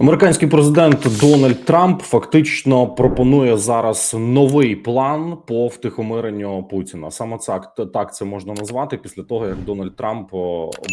Американський президент Дональд Трамп фактично пропонує зараз новий план по втихомиренню Путіна. Саме так, так це можна назвати після того, як Дональд Трамп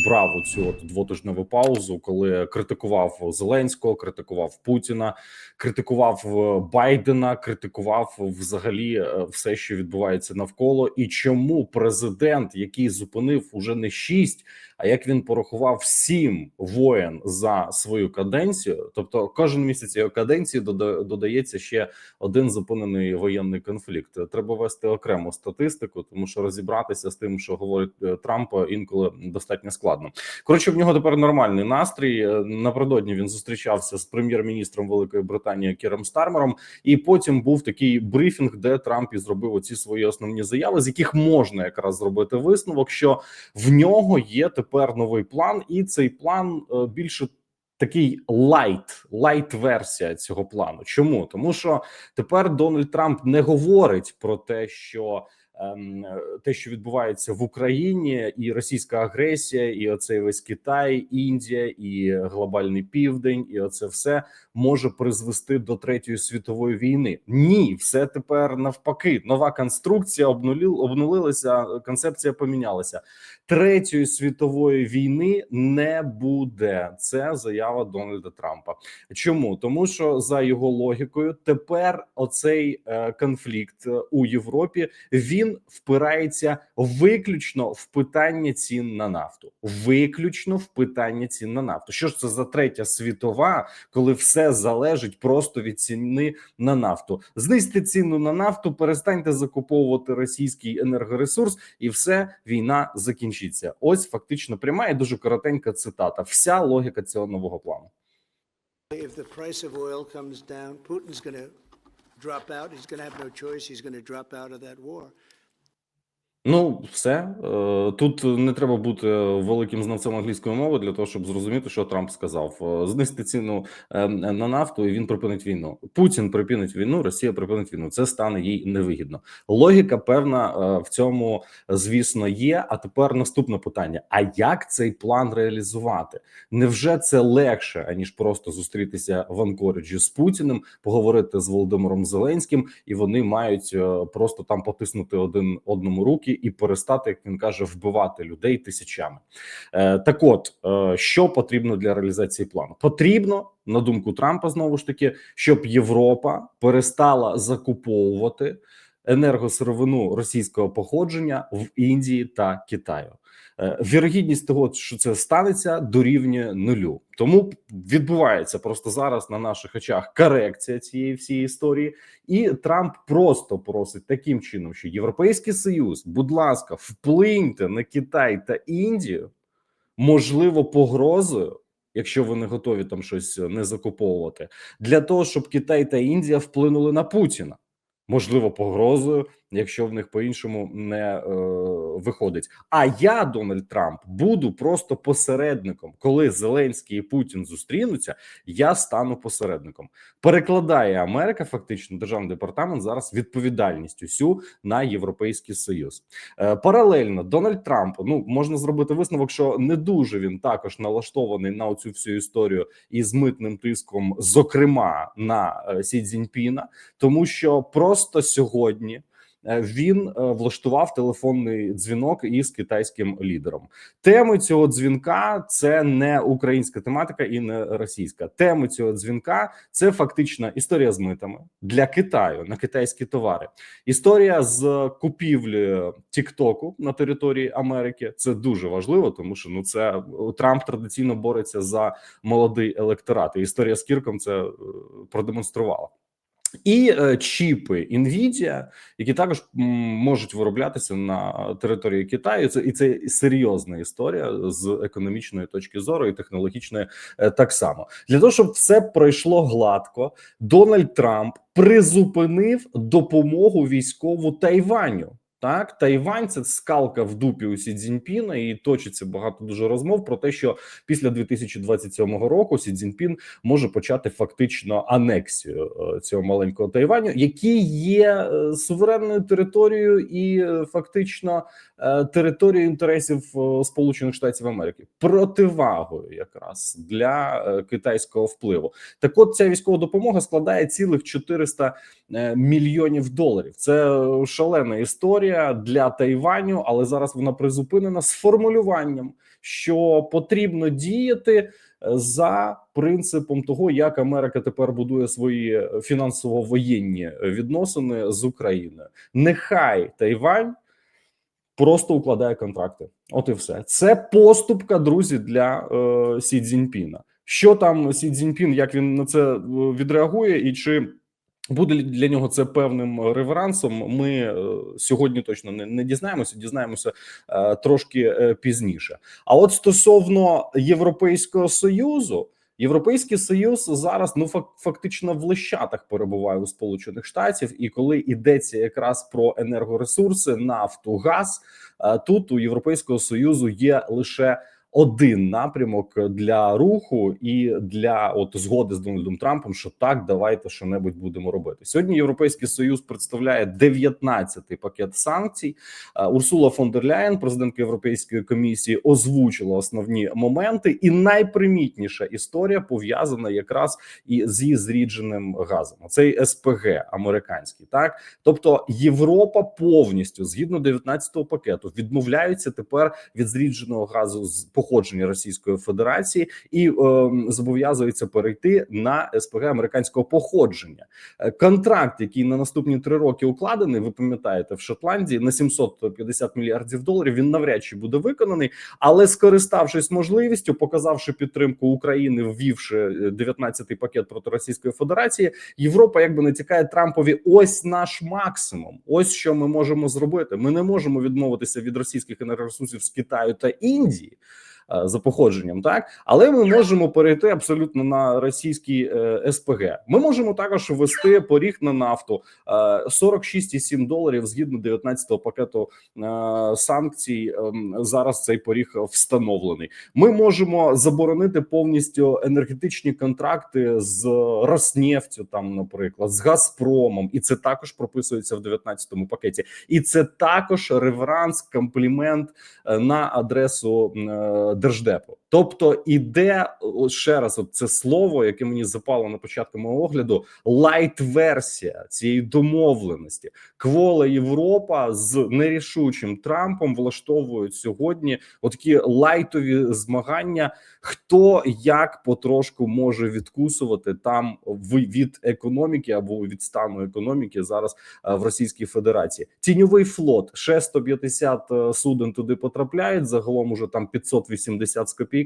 брав от двотижневу паузу, коли критикував Зеленського, критикував Путіна, критикував е, Байдена, критикував взагалі е, все, що відбувається навколо, і чому президент, який зупинив уже не шість. А як він порахував сім воєн за свою каденцію, тобто кожен місяць його каденції дода- додається ще один зупинений воєнний конфлікт. Треба вести окрему статистику, тому що розібратися з тим, що говорить е, Трамп, інколи достатньо складно. Коротше, в нього тепер нормальний настрій. Е, Напередодні він зустрічався з прем'єр-міністром Великої Британії Кіром Стармером, і потім був такий брифінг, де Трамп і зробив оці свої основні заяви, з яких можна якраз зробити висновок, що в нього є тепер новий план, і цей план е, більше. Такий лайт, лайт версія цього плану. Чому тому, що тепер Дональд Трамп не говорить про те, що те, що відбувається в Україні, і російська агресія, і оцей весь Китай, Індія, і глобальний південь, і оце все може призвести до третьої світової війни. Ні, все тепер навпаки. Нова конструкція обнулі, обнулилася, концепція помінялася. Третьої світової війни не буде. Це заява Дональда Трампа. Чому тому, що за його логікою, тепер оцей е, конфлікт е, у Європі він впирається виключно в питання цін на нафту. Виключно в питання цін на нафту. Що ж це за третя світова, коли все залежить просто від ціни на нафту? Знизьте ціну на нафту, перестаньте закуповувати російський енергоресурс, і все війна закінчиться. Ось фактично пряма і дуже коротенька цитата. Вся логіка цього нового плану. If the price of oil comes down, Putin's going to drop out. He's going to have no choice. He's going to drop out of that war. Ну, все Е, тут не треба бути великим знавцем англійської мови для того, щоб зрозуміти, що Трамп сказав: Е, знизьте ціну е, на нафту, і він припинить війну. Путін припинить війну, Росія припинить війну. Це стане їй невигідно. Логіка певна в цьому, звісно, є. А тепер наступне питання: а як цей план реалізувати? Невже це легше аніж просто зустрітися в Анкориджі з Путіним, поговорити з Володимиром Зеленським, і вони мають просто там потиснути один одному руки і перестати, як він каже, вбивати людей тисячами. Е, так, от е, що потрібно для реалізації плану? Потрібно на думку Трампа, знову ж таки, щоб Європа перестала закуповувати енергосировину російського походження в Індії та Китаю. Е, Вірогідність того, що це станеться, дорівнює нулю. Тому відбувається просто зараз на наших очах корекція цієї всієї історії, і Трамп просто просить таким чином, що Європейський Союз, будь ласка, вплиньте на Китай та Індію, можливо, погрозою. Якщо ви не готові там щось не закуповувати, для того, щоб Китай та Індія вплинули на Путіна, можливо, погрозою, якщо в них по-іншому не е, виходить. А я, Дональд Трамп, буду просто посередником. Коли Зеленський і Путін зустрінуться, я стану посередником. Перекладає Америка, фактично, державний департамент зараз відповідальність усю на Європейський Союз. Е, паралельно Дональд Трамп ну можна зробити висновок, що не дуже він також налаштований на оцю всю історію із митним тиском, зокрема на е, Сі Цзіньпіна, тому що просто сьогодні. Е, Він е, влаштував телефонний дзвінок із китайським лідером. Теми цього дзвінка це не українська тематика і не російська. Теми цього дзвінка це фактично історія з митами для Китаю на китайські товари. Історія з купівлею Тіктоку на території Америки. Це дуже важливо, тому що ну це Трамп традиційно бореться за молодий електорат. І історія з Кірком це е, продемонструвала. І е, чіпи Nvidia, які також можуть вироблятися на території Китаю. Це і це серйозна історія з економічної точки зору і технологічної е, так само. Для того щоб все пройшло гладко, Дональд Трамп призупинив допомогу військову Тайваню. Так, Тайвань це скалка в дупі у Сі Цзіньпіна, і точиться багато дуже розмов про те, що після 2027 року Сі Цзіньпін може почати фактично анексію е, цього маленького Тайваню, який є е, суверенною територією і е, фактично територією інтересів Сполучених Штатів Америки, противагою якраз для китайського впливу. Так, от ця військова допомога складає цілих 400 е, мільйонів доларів. Це шалена історія для Тайваню, але зараз вона призупинена з формулюванням, що потрібно діяти е, за принципом того, як Америка тепер будує свої е, фінансово-воєнні відносини з Україною. Нехай Тайвань просто укладає контракти. От і все. Це поступка, друзі, для е, Сі Цзіньпіна. Що там Сі Цзіньпін, як він на це е, відреагує, і чи буде для нього це певним реверансом? Ми е, сьогодні точно не, не дізнаємося, дізнаємося е, трошки е, пізніше. А от стосовно Європейського союзу. Європейський союз зараз ну фак- фактично в лищатах перебуває у Сполучених Штатів, і коли йдеться якраз про енергоресурси, нафту, газ, е, тут у Європейського союзу є лише один напрямок для руху і для от згоди з Дональдом Трампом, що так, давайте що небудь будемо робити. Сьогодні Європейський Союз представляє 19-й пакет санкцій. Е, Урсула фон дер Ляєн, президентка Європейської комісії, озвучила основні моменти, і найпримітніша історія пов'язана якраз і зі зрідженим газом. Цей СПГ американський, так тобто Європа повністю згідно 19-го пакету відмовляється тепер від зрідженого газу з походження Російської Федерації і е, зобов'язується перейти на СПГ американського походження. Е, Контракт, який на наступні три роки укладений, ви пам'ятаєте, в Шотландії на 750 мільярдів доларів. Він навряд чи буде виконаний, але скориставшись можливістю, показавши підтримку України, ввівши е, 19-й пакет проти Російської Федерації, Європа якби натякає Трампові. Ось наш максимум. Ось що ми можемо зробити. Ми не можемо відмовитися від російських енергоресурсів з Китаю та Індії. Е, За походженням, так але ми можемо перейти абсолютно на російський е, СПГ. Ми можемо також ввести поріг на нафту е, 46,7 доларів згідно 19-го пакету е, санкцій. е, Зараз цей поріг встановлений. Ми можемо заборонити повністю енергетичні контракти з Роснефтю, там, наприклад, з Газпромом, і це також прописується в 19-му пакеті. І це також реверанс, комплімент е, на адресу е, держдепу. Тобто іде ще раз, от це слово, яке мені запало на початку мого огляду, лайт-версія цієї домовленості. Квола Європа з нерішучим Трампом влаштовують сьогодні отакі лайтові змагання. Хто як потрошку може відкусувати там від економіки або від стану економіки зараз е, в Російській Федерації. Тіньовий флот ще 150 е, суден туди потрапляють. Загалом уже там 580 з копійками.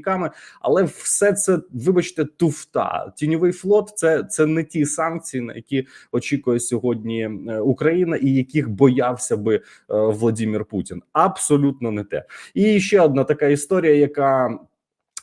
Але все це, вибачте, туфта. Тіньовий флот це, це не ті санкції, на які очікує сьогодні е, Україна, і яких боявся би е, Владимир Путін. Абсолютно не те. І ще одна така історія, яка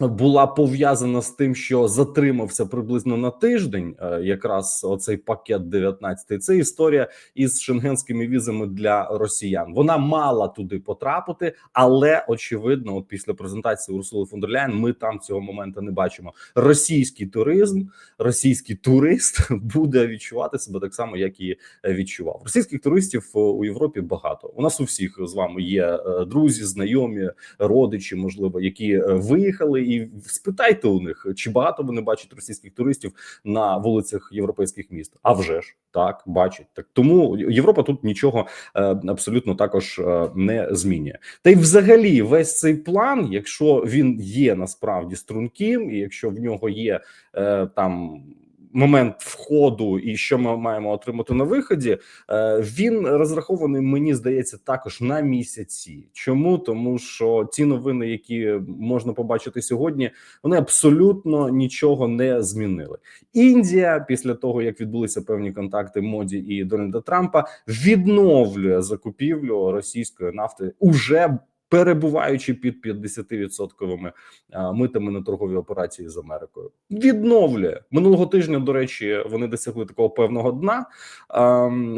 була пов'язана з тим, що затримався приблизно на тиждень, е, якраз оцей пакет 19 Це історія із шенгенськими візами для росіян. Вона мала туди потрапити, але очевидно, от після презентації Урсули фон ми там цього моменту не бачимо. Російський туризм, російський турист буде відчувати себе так само, як і відчував. Російських туристів е, у Європі багато. У нас у всіх з вами є е, друзі, знайомі, родичі, можливо, які е, виїхали, і спитайте у них, чи багато вони бачать російських туристів на вулицях європейських міст. А вже ж так бачать. Так тому Європа тут нічого е, абсолютно також е, не змінює. Та й взагалі, весь цей план, якщо він є насправді струнким, і якщо в нього є е, там. Момент входу і що ми маємо отримати на виході, е, він розрахований, мені здається, також на місяці. Чому тому, що ті новини, які можна побачити сьогодні, вони абсолютно нічого не змінили. Індія, після того як відбулися певні контакти моді і Дональда Трампа, відновлює закупівлю російської нафти уже перебуваючи під 50% митами на торгові операції з Америкою, відновлює минулого тижня. До речі, вони досягли такого певного дна.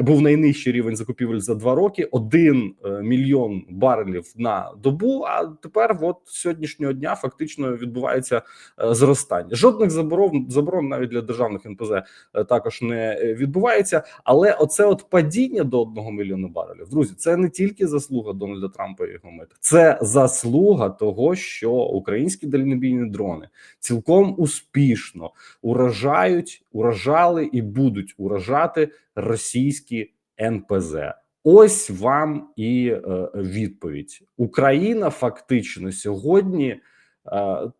Був найнижчий рівень закупівель за два роки: один е, мільйон барелів на добу. А тепер, от сьогоднішнього дня, фактично відбувається е, зростання. Жодних заборон заборон навіть для державних НПЗ е, також не відбувається. Але оце от падіння до одного мільйона барелів, друзі, це не тільки заслуга Дональда Трампа і його мита, це заслуга того, що українські дальнобійні дрони цілком успішно уражають, уражали і будуть уражати російські НПЗ. Ось вам і е, відповідь. Україна фактично сьогодні,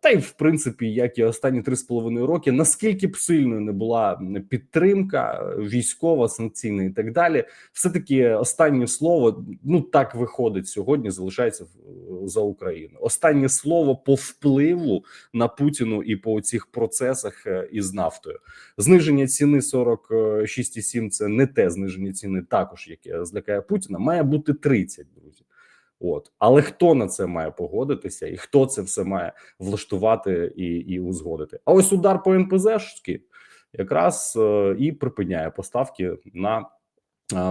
та й в принципі, як і останні три з половиною роки, наскільки б сильною не була підтримка військова, санкційна і так далі, все таки останнє слово ну так виходить сьогодні. Залишається за Україну. Останнє слово по впливу на Путіну і по цих процесах е, із нафтою. Зниження ціни 46,7 – це не те зниження ціни, також яке злякає Путіна. Має бути 30, друзі. От, але хто на це має погодитися, і хто це все має влаштувати і, і узгодити? А ось удар по НПЗшки якраз е, і припиняє поставки на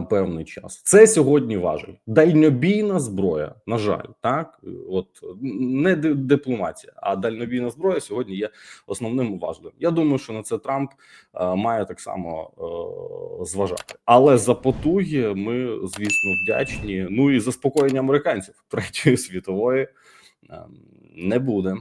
певний час. Це сьогодні важель. Дальнобійна зброя. На жаль, так от не дипломатія, а дальнобійна зброя сьогодні є основним важливим. Я думаю, що на це Трамп е, має так само е, зважати. Але за потуги ми, звісно, вдячні. Ну і заспокоєння американців третьої світової е, не буде.